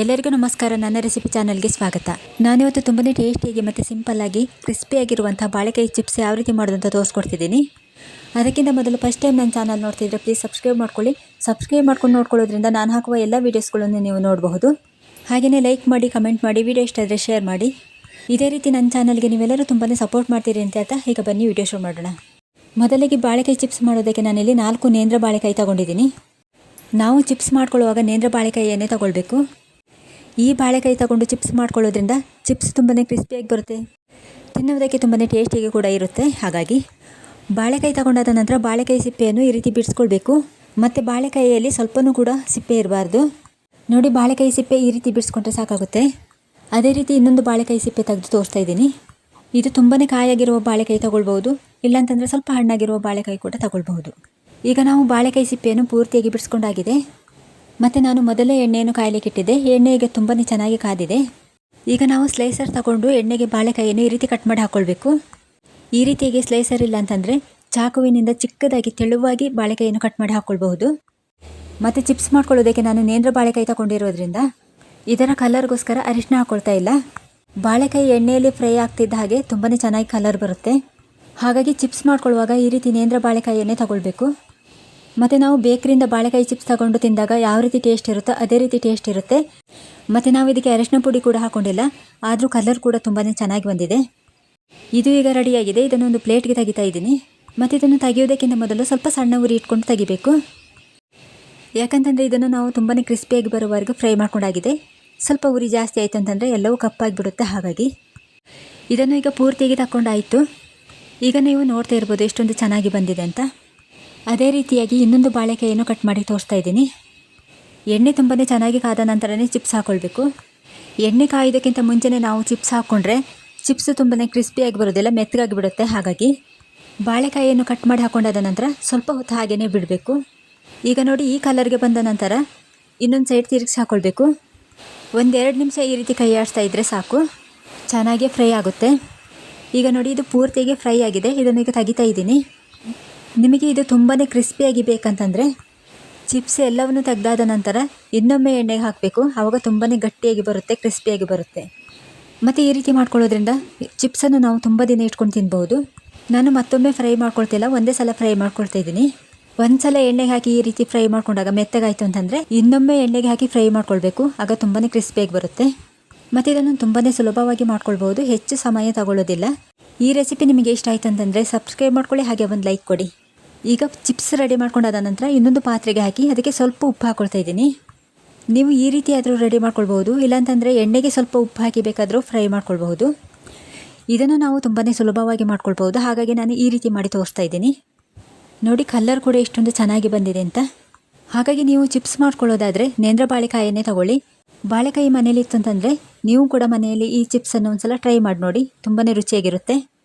ಎಲ್ಲರಿಗೂ ನಮಸ್ಕಾರ. ನನ್ನ ರೆಸಿಪಿ ಚಾನಲ್ಗೆ ಸ್ವಾಗತ. ನಾನಿವತ್ತು ತುಂಬನೇ ಟೇಸ್ಟಿಯಾಗಿ ಮತ್ತು ಸಿಂಪಲ್ಲಾಗಿ ಕ್ರಿಸ್ಪಿಯಾಗಿರುವಂಥ ಬಾಳೆಕಾಯಿ ಚಿಪ್ಸ್ ಯಾವ ರೀತಿ ಮಾಡೋದು ಅಂತ ತೋರಿಸ್ಕೊಡ್ತಿದ್ದೀನಿ. ಅದಕ್ಕಿಂತ ಮೊದಲು ಫಸ್ಟ್ ಟೈಮ್ ನನ್ನ ಚಾನಲ್ ನೋಡ್ತಿದ್ರೆ ಪ್ಲೀಸ್ ಸಬ್ಸ್ಕ್ರೈಬ್ ಮಾಡ್ಕೊಳ್ಳಿ. ಸಬ್ಸ್ಕ್ರೈಬ್ ಮಾಡ್ಕೊಂಡು ನೋಡ್ಕೊಳ್ಳೋದ್ರಿಂದ ನಾನು ಹಾಕುವ ಎಲ್ಲ ವೀಡಿಯೋಸ್ಗಳನ್ನು ನೀವು ನೋಡಬಹುದು. ಹಾಗೆಯೇ ಲೈಕ್ ಮಾಡಿ ಕಮೆಂಟ್ ಮಾಡಿ ವಿಡಿಯೋ ಇಷ್ಟ ಆದರೆ ಶೇರ್ ಮಾಡಿ. ಇದೇ ರೀತಿ ನನ್ನ ಚಾನಲ್ಗೆ ನೀವೆಲ್ಲರೂ ತುಂಬಾ ಸಪೋರ್ಟ್ ಮಾಡ್ತೀರಿ ಅಂತ ಆಯ್ತಾ ಈಗ ಬನ್ನಿ ವಿಡಿಯೋ ಶುರು ಮಾಡೋಣ. ಮೊದಲಿಗೆ ಬಾಳೆಕಾಯಿ ಚಿಪ್ಸ್ ಮಾಡೋದಕ್ಕೆ ನಾನಿಲ್ಲಿ ನಾಲ್ಕು ನೇಂದ್ರ ಬಾಳೆಕಾಯಿ ತಗೊಂಡಿದ್ದೀನಿ. ನಾವು ಚಿಪ್ಸ್ ಮಾಡ್ಕೊಳ್ಳುವಾಗ ನೇಂದ್ರ ಬಾಳೆಕಾಯಿಯನ್ನೇ ತಗೊಳ್ಬೇಕು. ಈ ಬಾಳೆಕಾಯಿ ತಗೊಂಡು ಚಿಪ್ಸ್ ಮಾಡ್ಕೊಳ್ಳೋದ್ರಿಂದ ಚಿಪ್ಸ್ ತುಂಬಾ ಕ್ರಿಸ್ಪಿಯಾಗಿ ಬರುತ್ತೆ. ತಿನ್ನೋದಕ್ಕೆ ತುಂಬಾ ಟೇಸ್ಟಿಯಾಗಿ ಕೂಡ ಇರುತ್ತೆ. ಹಾಗಾಗಿ ಬಾಳೆಕಾಯಿ ತಗೊಂಡಾದ ನಂತರ ಬಾಳೆಕಾಯಿ ಸಿಪ್ಪೆಯನ್ನು ಈ ರೀತಿ ಬಿಡಿಸ್ಕೊಳ್ಬೇಕು. ಮತ್ತು ಬಾಳೆಕಾಯಿಯಲ್ಲಿ ಸ್ವಲ್ಪನೂ ಕೂಡ ಸಿಪ್ಪೆ ಇರಬಾರ್ದು. ನೋಡಿ ಬಾಳೆಕಾಯಿ ಸಿಪ್ಪೆ ಈ ರೀತಿ ಬಿಡಿಸ್ಕೊಂಡ್ರೆ ಸಾಕಾಗುತ್ತೆ. ಅದೇ ರೀತಿ ಇನ್ನೊಂದು ಬಾಳೆಕಾಯಿ ಸಿಪ್ಪೆ ತೆಗೆದು ತೋರಿಸ್ತಾ ಇದ್ದೀನಿ. ಇದು ತುಂಬಾ ಕಾಯಾಗಿರುವ ಬಾಳೆಕಾಯಿ ತಗೊಳ್ಬೋದು ಇಲ್ಲಾಂತಂದರೆ ಸ್ವಲ್ಪ ಹಣ್ಣಾಗಿರುವ ಬಾಳೆಕಾಯಿ ಕೂಡ ತಗೊಳ್ಬಹುದು. ಈಗ ನಾವು ಬಾಳೆಕಾಯಿ ಸಿಪ್ಪೆಯನ್ನು ಪೂರ್ತಿಯಾಗಿ ಬಿಡಿಸ್ಕೊಂಡಾಗಿದೆ. ಮತ್ತು ನಾನು ಮೊದಲೇ ಎಣ್ಣೆಯನ್ನು ಕಾಯಲಿಕ್ಕೆ ಇಟ್ಟಿದ್ದೆ. ಎಣ್ಣೆಗೆ ತುಂಬಾ ಚೆನ್ನಾಗಿ ಕಾದಿದೆ. ಈಗ ನಾವು ಸ್ಲೈಸರ್ ತಗೊಂಡು ಎಣ್ಣೆಗೆ ಬಾಳೆಕಾಯಿಯನ್ನು ಈ ರೀತಿ ಕಟ್ ಮಾಡಿ ಹಾಕ್ಕೊಳ್ಬೇಕು ಈ ರೀತಿಯಾಗಿ ಸ್ಲೈಸರ್ ಇಲ್ಲ ಅಂತಂದರೆ ಚಾಕುವಿನಿಂದ ಚಿಕ್ಕದಾಗಿ ತೆಳುವಾಗಿ ಬಾಳೆಕಾಯಿಯನ್ನು ಕಟ್ ಮಾಡಿ ಹಾಕ್ಕೊಳ್ಬಹುದು ಮತ್ತು ಚಿಪ್ಸ್ ಮಾಡ್ಕೊಳ್ಳೋದಕ್ಕೆ ನಾನು ನೇಂದ್ರ ಬಾಳೆಕಾಯಿ ತಗೊಂಡಿರೋದ್ರಿಂದ ಇದರ ಕಲರ್ಗೋಸ್ಕರ ಅರಿಶಿನ ಹಾಕ್ಕೊಳ್ತಾ ಇಲ್ಲ. ಬಾಳೆಕಾಯಿ ಎಣ್ಣೆಯಲ್ಲಿ ಫ್ರೈ ಆಗ್ತಿದ್ದ ಹಾಗೆ ತುಂಬಾ ಚೆನ್ನಾಗಿ ಕಲರ್ ಬರುತ್ತೆ. ಹಾಗಾಗಿ ಚಿಪ್ಸ್ ಮಾಡ್ಕೊಳ್ಳುವಾಗ ಈ ರೀತಿ ನೇಂದ್ರ ಬಾಳೆಕಾಯಿಯನ್ನೇ ತಗೊಳ್ಬೇಕು. ಮತ್ತು ನಾವು ಬೇಕರಿಯಿಂದ ಬಾಳೆಕಾಯಿ ಚಿಪ್ಸ್ ತಗೊಂಡು ತಿಂದಾಗ ಯಾವ ರೀತಿ ಟೇಸ್ಟ್ ಇರುತ್ತೋ ಅದೇ ರೀತಿ ಟೇಸ್ಟ್ ಇರುತ್ತೆ. ಮತ್ತು ನಾವು ಇದಕ್ಕೆ ಅರಿಶಿನ ಪುಡಿ ಕೂಡ ಹಾಕ್ಕೊಂಡಿಲ್ಲ ಆದರೂ ಕಲರ್ ಕೂಡ ತುಂಬಾ ಚೆನ್ನಾಗಿ ಬಂದಿದೆ. ಇದು ಈಗ ರೆಡಿಯಾಗಿದೆ ಇದನ್ನು ಒಂದು ಪ್ಲೇಟ್ಗೆ ತೆಗಿತಾ ಇದ್ದೀನಿ. ಮತ್ತು ಇದನ್ನು ತೆಗೆಯೋದಕ್ಕಿಂತ ಮೊದಲು ಸ್ವಲ್ಪ ಸಣ್ಣ ಉರಿ ಇಟ್ಕೊಂಡು ತೆಗಿಬೇಕು. ಯಾಕಂತಂದರೆ ಇದನ್ನು ನಾವು ತುಂಬಾ ಕ್ರಿಸ್ಪಿಯಾಗಿ ಬರೋವರೆಗೂ ಫ್ರೈ ಮಾಡ್ಕೊಂಡಾಗಿದೆ. ಸ್ವಲ್ಪ ಉರಿ ಜಾಸ್ತಿ ಆಯಿತು ಅಂತಂದರೆ ಎಲ್ಲವೂ ಕಪ್ಪಾಗಿಬಿಡುತ್ತೆ ಹಾಗಾಗಿ. ಇದನ್ನು ಈಗ ಪೂರ್ತಿಯಾಗಿ ತಗೊಂಡಾಯಿತು ಈಗ ನೀವು ನೋಡ್ತಾ ಇರ್ಬೋದು ಎಷ್ಟೊಂದು ಚೆನ್ನಾಗಿ ಬಂದಿದೆ ಅಂತ. ಅದೇ ರೀತಿಯಾಗಿ ಇನ್ನೊಂದು ಬಾಳೆಕಾಯಿಯನ್ನು ಕಟ್ ಮಾಡಿ ತೋರಿಸ್ತಾ ಇದ್ದೀನಿ. ಎಣ್ಣೆ ತುಂಬನೇ ಚೆನ್ನಾಗಿ ಕಾದ ನಂತರನೇ ಚಿಪ್ಸ್ ಹಾಕ್ಕೊಳ್ಬೇಕು ಎಣ್ಣೆ ಕಾಯೋದಕ್ಕಿಂತ ಮುಂಚೆನೇ ನಾವು ಚಿಪ್ಸ್ ಹಾಕ್ಕೊಂಡ್ರೆ ಚಿಪ್ಸ್ ತುಂಬನೇ ಕ್ರಿಸ್ಪಿಯಾಗಿ ಬರೋದಿಲ್ಲ, ಮೆತ್ತಗಾಗಿ ಬಿಡುತ್ತೆ. ಹಾಗಾಗಿ ಬಾಳೆಕಾಯಿಯನ್ನು ಕಟ್ ಮಾಡಿ ಹಾಕ್ಕೊಂಡಾದ ನಂತರ ಸ್ವಲ್ಪ ಹೊತ್ತು ಹಾಗೆಯೇ ಬಿಡಬೇಕು. ಈಗ ನೋಡಿ ಈ ಕಲರ್ಗೆ ಬಂದ ನಂತರ ಇನ್ನೊಂದು ಸೈಡ್ ತಿರುಗಿಸಿ ಹಾಕ್ಕೊಳ್ಬೇಕು ಒಂದೆರಡು ನಿಮಿಷ ಈ ರೀತಿ ಕೈ ಆಡಿಸ್ತಾ ಇದ್ದರೆ ಸಾಕು. ಚೆನ್ನಾಗಿ ಫ್ರೈ ಆಗುತ್ತೆ. ಈಗ ನೋಡಿ ಇದು ಪೂರ್ತಿಗೆ ಫ್ರೈ ಆಗಿದೆ. ಇದನ್ನು ಈಗ ತೆಗಿತಾ ಇದ್ದೀನಿ. ನಿಮಗೆ ಇದು ತುಂಬಾ ಕ್ರಿಸ್ಪಿಯಾಗಿ ಬೇಕಂತಂದರೆ ಚಿಪ್ಸ್ ಎಲ್ಲವನ್ನು ತೆಗೆದಾದ ನಂತರ ಇನ್ನೊಮ್ಮೆ ಎಣ್ಣೆಗೆ ಹಾಕಬೇಕು. ಆವಾಗ ತುಂಬಾ ಗಟ್ಟಿಯಾಗಿ ಬರುತ್ತೆ ಕ್ರಿಸ್ಪಿಯಾಗಿ ಬರುತ್ತೆ. ಮತ್ತು ಈ ರೀತಿ ಮಾಡ್ಕೊಳ್ಳೋದ್ರಿಂದ ಚಿಪ್ಸನ್ನು ನಾವು ತುಂಬ ದಿನ ಇಟ್ಕೊಂಡು ತಿನ್ಬೋದು ನಾನು ಮತ್ತೊಮ್ಮೆ ಫ್ರೈ ಮಾಡ್ಕೊಳ್ತಿಲ್ಲ, ಒಂದೇ ಸಲ ಫ್ರೈ ಮಾಡ್ಕೊಳ್ತಾ ಇದ್ದೀನಿ. ಒಂದು ಸಲ ಎಣ್ಣೆಗೆ ಹಾಕಿ ಈ ರೀತಿ ಫ್ರೈ ಮಾಡ್ಕೊಂಡಾಗ ಮೆತ್ತಗಾಯಿತು ಅಂತಂದರೆ ಇನ್ನೊಮ್ಮೆ ಎಣ್ಣೆಗೆ ಹಾಕಿ ಫ್ರೈ ಮಾಡ್ಕೊಳ್ಬೇಕು, ಆಗ ತುಂಬಾ ಕ್ರಿಸ್ಪಿಯಾಗಿ ಬರುತ್ತೆ. ಮತ್ತು ಇದನ್ನು ತುಂಬಾ ಸುಲಭವಾಗಿ ಮಾಡ್ಕೊಳ್ಬೋದು ಹೆಚ್ಚು ಸಮಯ ತಗೊಳ್ಳೋದಿಲ್ಲ. ಈ ರೆಸಿಪಿ ನಿಮಗೆ ಇಷ್ಟ ಆಯಿತು ಅಂತಂದರೆ ಸಬ್ಸ್ಕ್ರೈಬ್ ಮಾಡ್ಕೊಳ್ಳಿ, ಹಾಗೆ ಒಂದು ಲೈಕ್ ಕೊಡಿ. ಈಗ ಚಿಪ್ಸ್ ರೆಡಿ ಮಾಡ್ಕೊಂಡಾದ ನಂತರ ಇನ್ನೊಂದು ಪಾತ್ರೆಗೆ ಹಾಕಿ ಅದಕ್ಕೆ ಸ್ವಲ್ಪ ಉಪ್ಪು ಹಾಕ್ಕೊಳ್ತಾ ಇದ್ದೀನಿ. ನೀವು ಈ ರೀತಿ ಆದರೂ ರೆಡಿ ಮಾಡ್ಕೊಳ್ಬೋದು ಇಲ್ಲಾಂತಂದರೆ ಎಣ್ಣೆಗೆ ಸ್ವಲ್ಪ ಉಪ್ಪು ಹಾಕಿ ಬೇಕಾದರೂ ಫ್ರೈ ಮಾಡ್ಕೊಳ್ಬಹುದು. ಇದನ್ನು ನಾವು ತುಂಬಾ ಸುಲಭವಾಗಿ ಮಾಡ್ಕೊಳ್ಬೋದು ಹಾಗಾಗಿ ನಾನು ಈ ರೀತಿ ಮಾಡಿ ತೋರಿಸ್ತಾ ಇದ್ದೀನಿ. ನೋಡಿ ಕಲ್ಲರ್ ಕೂಡ ಎಷ್ಟೊಂದು ಚೆನ್ನಾಗಿ ಬಂದಿದೆ ಅಂತ. ಹಾಗಾಗಿ ನೀವು ಚಿಪ್ಸ್ ಮಾಡ್ಕೊಳ್ಳೋದಾದರೆ ನೇಂದ್ರ ಬಾಳೆಕಾಯನ್ನೇ ತಗೊಳ್ಳಿ. ಬಾಳೆಕಾಯಿ ಮನೇಲಿ ಇತ್ತು ಅಂತಂದರೆ ನೀವು ಕೂಡ ಮನೆಯಲ್ಲಿ ಈ ಚಿಪ್ಸನ್ನು ಒಂದ್ಸಲ ಟ್ರೈ ಮಾಡಿ ನೋಡಿ. ತುಂಬಾ ರುಚಿಯಾಗಿರುತ್ತೆ.